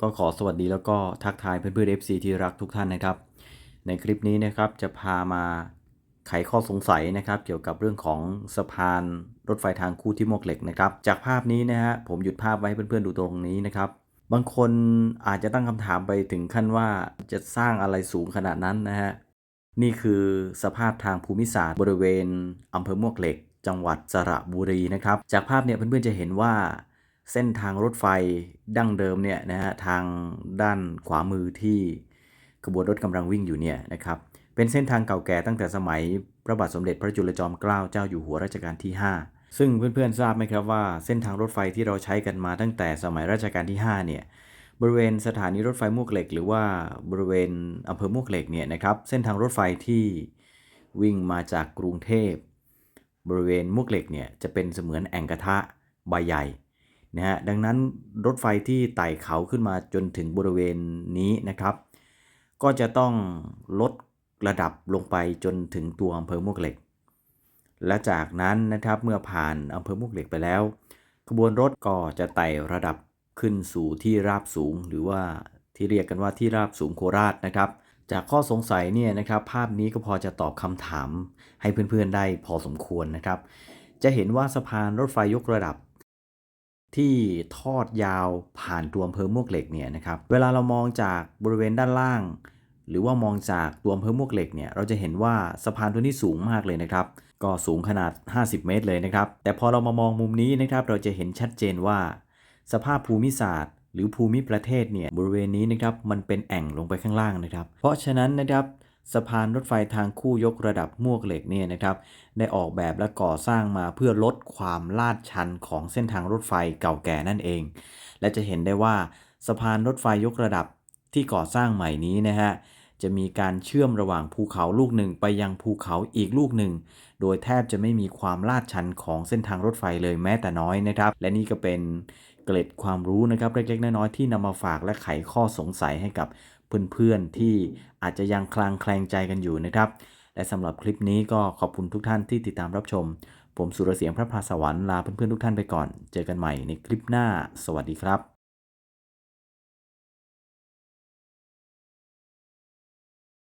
ก็ขอสวัสดีแล้วก็ทักทายเพื่อนๆ FC ที่รักทุกท่านนะครับ ในคลิปนี้นะครับจะพามาไขข้อสงสัยนะครับเกี่ยวกับเรื่องของสะพานรถไฟทางคู่ที่มวกเหล็กนะครับ จากภาพนี้นะฮะผมหยุดภาพไว้ให้เพื่อนๆดูตรงนี้นะครับ บางคนอาจจะตั้งคำถามไปถึงขั้นว่าจะสร้างอะไรสูงขนาดนั้นนะฮะนี่คือสภาพทางภูมิศาสตร์บริเวณอำเภอมวกเหล็ก จังหวัดสระบุรีนะครับ จากภาพเนี่ยเพื่อนๆจะเห็นว่า เส้นทางรถไฟดั้งเดิมเนี่ยนะฮะทางด้านขวามือที่ขบวนรถกำลังวิ่งอยู่เนี่ยนะครับเป็นเส้นทางเก่าแก่ตั้งแต่สมัยพระบาทสมเด็จพระจุลจอมเกล้าเจ้าอยู่หัวรัชกาลที่ 5 ซึ่งเพื่อนๆทราบไหมครับว่าเส้นทางรถไฟที่เราใช้กันมาตั้งแต่สมัยรัชกาลที่5เนี่ยบริเวณสถานีรถไฟมวกเหล็ก หรือว่าบริเวณอำเภอมวกเหล็กเนี่ยนะครับเส้นทางรถไฟที่วิ่งมาจากกรุงเทพ บริเวณมวกเหล็กเนี่ยจะเป็นเสมือนแอ่งกระทะใบใหญ่ นะฮะดังนั้นรถไฟที่ไต่เขาขึ้นมาจนถึงบริเวณนี้นะครับ ก็จะต้องลดระดับลงไปจนถึงตัวอำเภอมวกเหล็ก และจากนั้นนะครับเมื่อผ่านอำเภอมวกเหล็กไปแล้ว ขบวนรถก็จะไต่ระดับขึ้นสู่ที่ราบสูง หรือว่าที่เรียกกันว่าที่ราบสูงโคราชนะครับ จากข้อสงสัยเนี่ยนะครับ ภาพนี้ก็พอจะตอบคำถามให้เพื่อนๆได้พอสมควรนะครับ จะเห็นว่าสะพานรถไฟยกระดับ ที่ทอดยาวผ่านตัวอำเภอมวกเหล็กเนี่ยนะครับเวลาเรามองจากบริเวณด้านล่าง หรือว่ามองจากตัวอำเภอมวกเหล็กเนี่ยเราจะเห็นว่าสะพานตัวนี้สูงมากเลยนะครับ ก็สูงขนาด 50 เมตรเลยนะครับ แต่พอเรามามองมุมนี้นะครับ เราจะเห็นชัดเจนว่า สภาพภูมิศาสตร์ หรือภูมิประเทศเนี่ยบริเวณนี้นะครับมันเป็นแอ่งลงไปข้างล่างนะครับ เพราะฉะนั้นนะครับ สะพานรถไฟทางคู่ยกระดับมวกเหล็กเนี่ยนะครับ ได้ออกแบบและก่อสร้างมาเพื่อลดความลาดชันของเส้นทางรถไฟเก่าแก่นั่นเอง และจะเห็นได้ว่าสะพานรถไฟยกระดับที่ก่อสร้างใหม่นี้นะฮะจะมีการเชื่อมระหว่างภูเขาลูกหนึ่งไปยังภูเขาอีกลูกหนึ่ง โดยแทบจะไม่มีความลาดชันของเส้นทางรถไฟเลยแม้แต่น้อยนะครับ และนี่ก็เป็นเกร็ดความรู้นะครับเล็กๆน้อยๆที่นำมาฝากและไขข้อสงสัยให้กับ เพื่อนๆที่อาจจะยังคลางแคลงใจกันอยู่นะครับ และสำหรับคลิปนี้ก็ขอบคุณทุกท่านที่ติดตามรับชม ผมสุรเสียงพระพาสวรรค์ลาเพื่อนๆทุกท่านไปก่อน เจอกันใหม่ในคลิปหน้า สวัสดีครับ